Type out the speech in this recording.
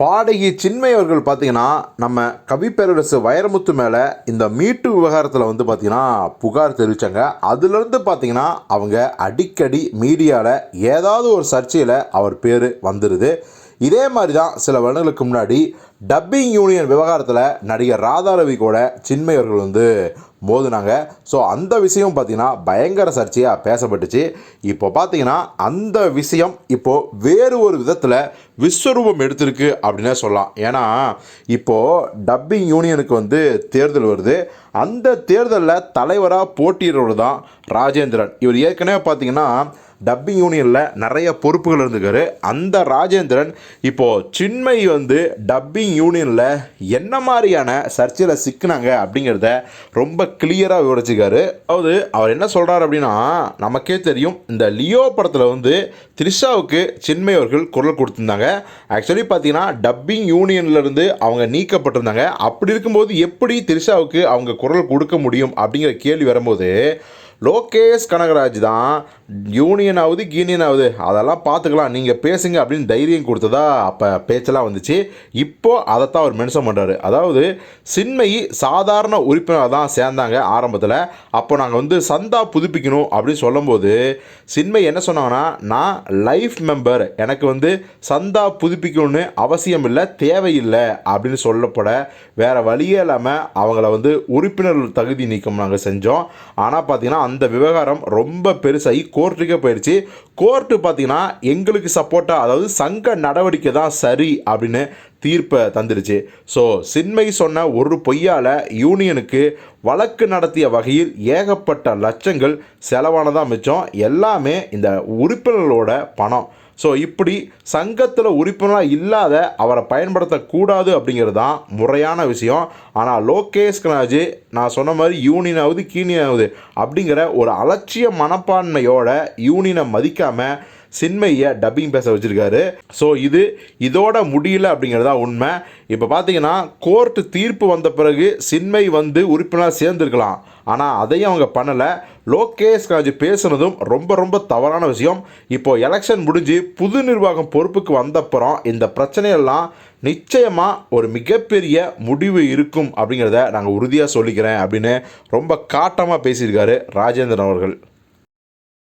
பாடகி சின்மை அவர்கள் பார்த்தீங்கன்னா நம்ம கவிப்பேரரசு வைரமுத்து மேலே இந்த மீட்டு விவகாரத்தில் வந்து பார்த்திங்கன்னா புகார் தெரிவித்தாங்க அதுலேருந்து பார்த்தீங்கன்னா அவங்க அடிக்கடி மீடியாவில் ஏதாவது ஒரு சர்ச்சையில் அவர் பேர் வந்துடுது இதே மாதிரி தான் சில வருடங்களுக்கு முன்னாடி டப்பிங் யூனியன் விவகாரத்தில் நடிகர் ராதாரவி கூட சின்மையவர்கள் வந்து மோதுனாங்க. ஸோ அந்த விஷயம் பார்த்தீங்கன்னா பயங்கர சர்ச்சையாக பேசப்பட்டுச்சு. இப்போ பார்த்தீங்கன்னா அந்த விஷயம் இப்போது வேறு ஒரு விதத்தில் விஸ்வரூபம் எடுத்திருக்கு அப்படின்னே சொல்லலாம். ஏன்னா இப்போது டப்பிங் யூனியனுக்கு வந்து தேர்தல் வருது. அந்த தேர்தலில் தலைவராக போட்டியிடுறவர் தான் ராஜேந்திரன். இவர் ஏற்கனவே பார்த்தீங்கன்னா டப்பிங் யூனியனில் நிறைய பொறுப்புகள் இருந்துக்காரு. அந்த ராஜேந்திரன் இப்போது சின்மை வந்து டப்பிங் யூனியனில் என்ன மாதிரியான சர்ச்சையில் சிக்கினாங்க அப்படிங்கிறத ரொம்ப கிளியராக விவரிச்சிக்காரு அதாவது அவர் என்ன சொல்கிறார் அப்படின்னா நமக்கே தெரியும் இந்த லியோ படத்தில் வந்து த்ரிஷாவுக்கு சின்மை அவர்கள் குரல் கொடுத்துருந்தாங்க. ஆக்சுவலி பார்த்தீங்கன்னா டப்பிங் யூனியன்லேருந்து அவங்க நீக்கப்பட்டிருந்தாங்க. அப்படி இருக்கும்போது எப்படி த்ரிஷாவுக்கு அவங்க குரல் கொடுக்க முடியும் அப்படிங்கிற கேள்வி வரும்போது லோகேஷ் கனகராஜ் தான் யூனியன் ஆகுது கீனியன் ஆகுது அதெல்லாம் பார்த்துக்கலாம். நீங்கள் பேசுங்க அப்படின்னு தைரியம் கொடுத்ததா அப்போ பேச்செல்லாம் வந்துச்சு. இப்போது அதைத்தான் அவர் மென்ஷன் பண்ணுறாரு அதாவது சின்மயி சாதாரண உறுப்பினராக தான் சேர்ந்தாங்க ஆரம்பத்தில். அப்போ நாங்கள் வந்து சந்தா புதுப்பிக்கணும் அப்படின்னு சொல்லும்போது சின்மை என்ன சொன்னாங்கன்னா நான் லைஃப் மெம்பர் எனக்கு வந்து சந்தா புதுப்பிக்கணும்னு அவசியம் இல்லை தேவையில்லை. அப்படின்னு சொல்லப்பட வேறு வழியே இல்லாமல் அவங்கள வந்து உறுப்பினர் தகுதி நீக்கம் நாங்கள் செஞ்சோம். ஆனால் பார்த்தீங்கன்னா அந்த விவகாரம் ரொம்ப பெருசாகி கோர்ட்டுக்கே போயிடுச்சு கோர்ட்டு பார்த்தீங்கன்னா எங்களுக்கு சப்போர்ட்டாக அதாவது சங்க நடவடிக்கை தான் சரி அப்படின்னு தீர்ப்பை தந்துடுச்சு ஸோ சின்மை சொன்ன ஒரு பொய்யால் யூனியனுக்கு வழக்கு நடத்திய வகையில் ஏகப்பட்ட லட்சங்கள் செலவானதாக மிச்சம். எல்லாமே இந்த உறுப்பினர்களோட பணம். ஸோ இப்படி சங்கத்தில் உறுப்பினராக இல்லாத அவரை பயன்படுத்தக்கூடாது அப்படிங்கிறது தான் முறையான விஷயம். ஆனால் லோகேஷ் கனாஜ் நான் சொன்ன மாதிரி யூனியன் ஆகுது கீனியன் ஆகுது அப்படிங்கிற ஒரு அலட்சிய மனப்பான்மையோட யூனியனை மதிக்காமல் சின்மையை டப்பிங் பேச வச்சுருக்காரு. ஸோ இது இதோட முடியல அப்படிங்கிறதா உண்மை. இப்போ பார்த்தீங்கன்னா கோர்ட்டு தீர்ப்பு வந்த பிறகு சின்மை வந்து உறுப்பினராக சேர்ந்துருக்கலாம். ஆனால் அதையும் அவங்க பண்ணலை. லோகேஷ் ராஜ் பேசுனதும் ரொம்ப ரொம்ப தவறான விஷயம். இப்போ எலெக்ஷன் முடிஞ்சு புது நிர்வாகம் பொறுப்புக்கு வந்தப்புறம் இந்த பிரச்சனையெல்லாம் நிச்சயமாக ஒரு மிகப்பெரிய முடிவு இருக்கும் அப்படிங்கிறத நாங்கள் உறுதியாக சொல்லிக்கிறேன் அப்படின்னு ரொம்ப காட்டமாக பேசியிருக்காரு ராஜேந்திரன் அவர்கள்.